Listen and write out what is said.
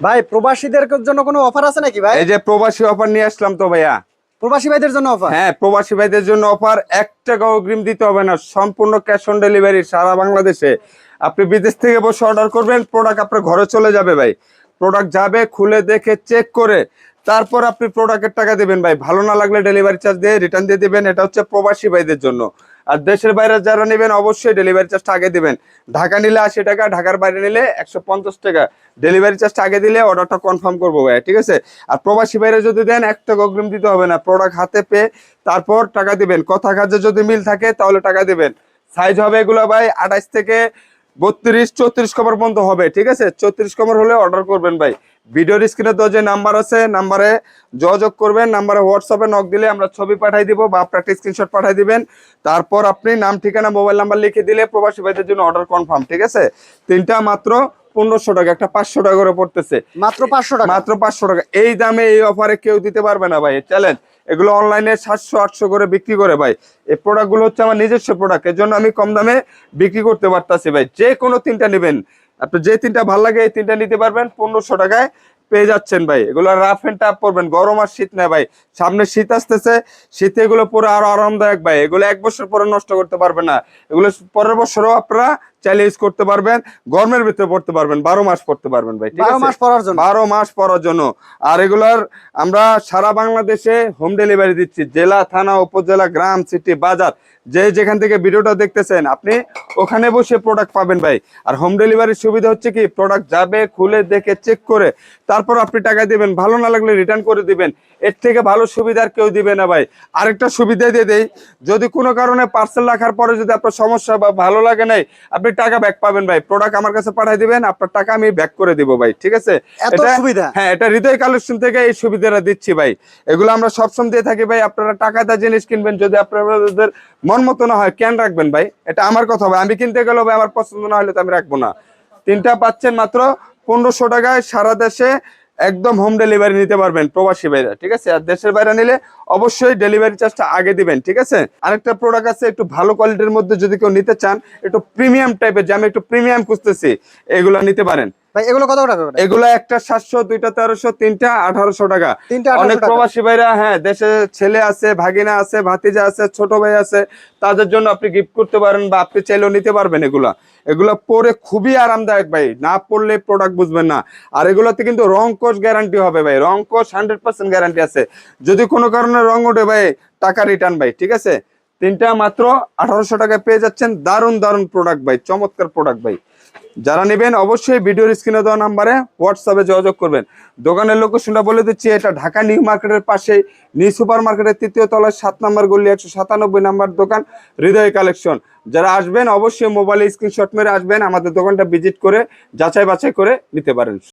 ভাই প্রবাসীদের জন্য কোনো অফার আছে নাকি ভাই? এই যে প্রবাসী অফার নিয়ে আসলাম তো ভাইয়া। প্রবাসী ভাইদের জন্য অফার হ্যাঁ প্রবাসী ভাইদের জন্য অফার এক টাকা অগ্রিম দিতে হবে না সম্পূর্ণ ক্যাশ অন ডেলিভারি সারা বাংলাদেশে। আপনি বিদেশ থেকে বসে অর্ডার করবেন প্রোডাক্ট আপনার ঘরে চলে যাবে ভাই। প্রোডাক্ট যাবে খুলে দেখে চেক করে তারপর আপনি প্রোডাক্টের টাকা দেবেন ভাই। ভালো না লাগলে ডেলিভারি চার্জ দিয়ে রিটার্ন দিয়ে দেবেন। এটা হচ্ছে প্রবাসী ভাইদের জন্য। আর দেশের বাইরে যারা নেবেন, অবশ্যই ডেলিভারি চার্জটা আগে দেবেন। ঢাকা নিলে আশি টাকা, ঢাকার বাইরে নিলে একশো পঞ্চাশ টাকা। ডেলিভারি চার্জটা আগে দিলে অর্ডারটা কনফার্ম করব ভাই, ঠিক আছে? আর প্রবাসী বাইরে যদি দেন, এক টাকা অগ্রিম দিতে হবে না। প্রোডাক্ট হাতে পেয়ে তারপর টাকা দিবেন। কথা কাজে যদি মিল থাকে, তাহলে টাকা দিবেন। সাইজ হবে এগুলো ভাই আঠাইশ থেকে বত্রিশ, চৌত্রিশ কমার পর্যন্ত হবে, ঠিক আছে? চৌত্রিশ কমার হলে অর্ডার করবেন ভাই। ভিডিওর স্ক্রিনে তো যে নাম্বার আছে নাম্বারে যোগাযোগ করবেন নাম্বারে হোয়াটসঅ্যাপে নক দিলে আমরা ছবি পাঠাই দিব বা আপনার একটা স্ক্রিনশট পাঠাই দিবেন। তারপর আপনি নাম ঠিকানা মোবাইল নাম্বার লিখে দিলে প্রবাসী ভাইদের জন্য অর্ডার কনফার্ম ঠিক আছে? তিনটা মাত্র পনেরোশো টাকা একটা পাঁচশো টাকা করে পড়তেছে। মাত্র পাঁচশো টাকা। মাত্র পাঁচশো টাকা। এই দামে এই অফারে কেউ দিতে পারবে না ভাই চ্যালেঞ্জ এগুলো অনলাইনে সাতশো আটশো করে বিক্রি করে ভাই। এই প্রোডাক্টগুলো হচ্ছে আমার নিজস্ব প্রোডাক্টের জন্য আমি কম দামে বিক্রি করতে পারতাছি ভাই। যে কোনো তিনটা নেবেন। আপনি যে তিনটা ভালো লাগে এই তিনটা নিতে পারবেন, পনেরোশো টাকায় পেয়ে যাচ্ছেন ভাই। এগুলো রাফ অ্যান্ড টাফ পরবেন, গরম আর শীত না ভাই। সামনে শীত আসতেছে, শীতে এগুলো পরে আরও আরামদায়ক ভাই। এগুলো এক বছর পরে নষ্ট করতে পারবে না। এগুলো পরের বছরও আপনারা চাইলে ইউজ করতে পারবেন গরমের ভিতরে পড়তে পারবেন বারো মাস পড়তে পারবেন ভাই বারো মাস পরার জন্য। বারো মাস পরার জন্য। আর এগুলার আমরা সারা বাংলাদেশে হোম ডেলিভারি দিচ্ছি জেলা থানা উপজেলা গ্রাম সিটি বাজার। যে যেখান থেকে ভিডিওটা দেখতেছেন আপনি ওখানে বসে প্রোডাক্ট পাবেন ভাই। আর হোম ডেলিভারির সুবিধা হচ্ছে কি প্রোডাক্ট যাবে খুলে দেখে চেক করে তারপর আপনি টাকা দিবেন ভালো না লাগলে রিটার্ন করে দিবেন। এর থেকে ভালো সুবিধা আর কেউ দিবে না ভাই। আরেকটা সুবিধা দিয়ে দেই যদি কোনো কারণে পার্সেল রাখার পরে যদি আপনার সমস্যা বা ভালো লাগে নাই আপনি টাকা ব্যাক পাবেন ভাই। প্রোডাক্ট আমার কাছে পাঠিয়ে দিবেন আপনার টাকা আমি ব্যাক করে দিব ভাই ঠিক আছে? এটা- সুবিধা? হ্যাঁ এটা হৃদয় কালেকশন থেকে এই সুবিধাটা দিচ্ছি ভাই। এগুলো আমরা সবসময় দিয়ে থাকি ভাই আপনারা টাকাটা জিনিস কিনবেন যদি আপনাদের মন মতো না হয় কেন রাখবেন ভাই? এটা আমার কথা ভাই আমি কিনতে গেলেও ভাই আমার পছন্দ না হলে তো আমি রাখব না। তিনটা পাচ্ছেন মাত্র পনেরোশো টাকায় সারা দেশে একদম হোম ডেলিভারি নিতে পারবেন প্রবাসী বাইরে ঠিক আছে? আর দেশের বাইরে নিলে অবশ্যই ডেলিভারি চার্জটা আগে দিবেন, ঠিক আছে? আরেকটা প্রোডাক্ট আছে একটু ভালো কোয়ালিটির মধ্যে যদি কেউ নিতে চান, একটু প্রিমিয়াম টাইপের যে আমি একটু প্রিমিয়াম খুঁজতেছি, এগুলো নিতে পারেন। ভাই এগুলো কত টাকা এগুলো একটা সাতশো দুইটা তেরোশো তিনটা আঠারোশো টাকা। অনেক প্রবাসী ভাইরা হ্যাঁ দেশে ছেলে আছে ভাগিনা আছে ভাতিজা আছে ছোট ভাই আছে তাদের জন্য আপনি গিফট করতে পারেন বা আপনি চাইলেও নিতে পারবেন এগুলা। এগুলো পরে খুবই আরামদায়ক ভাই না পড়লে প্রোডাক্ট বুঝবেন না। আর এগুলোতে কিন্তু রং কোষ গ্যারান্টি হবে ভাই রং কোষ হান্ড্রেড পার্সেন্ট গ্যারান্টি আছে। যদি কোনো কারণে রং ওঠে ভাই টাকা রিটার্ন ভাই ঠিক আছে? তিনটা মাত্র আঠারোশো টাকায় পেয়ে যাচ্ছেন দারুণ দারুণ প্রোডাক্ট ভাই, চমৎকার প্রোডাক্ট ভাই। যারা নেবেন অবশ্যই ভিডিওর স্ক্রিনে দেওয়া নাম্বারে হোয়াটসঅ্যাপে যোগাযোগ করবেন। দোকানের লোকেশনটা বলে দিচ্ছি, এটা ঢাকা নিউ মার্কেটের পাশে নিউ সুপার মার্কেটের তৃতীয় তলায় সাত নাম্বার গলি, একশো সাতানব্বই নাম্বার দোকান, হৃদয় কালেকশন যারা আসবেন, অবশ্যই মোবাইলে স্ক্রিনশট মেরে আসবেন, আমাদের দোকানটা ভিজিট করে যাচাই বাছাই করে নিতে পারেন।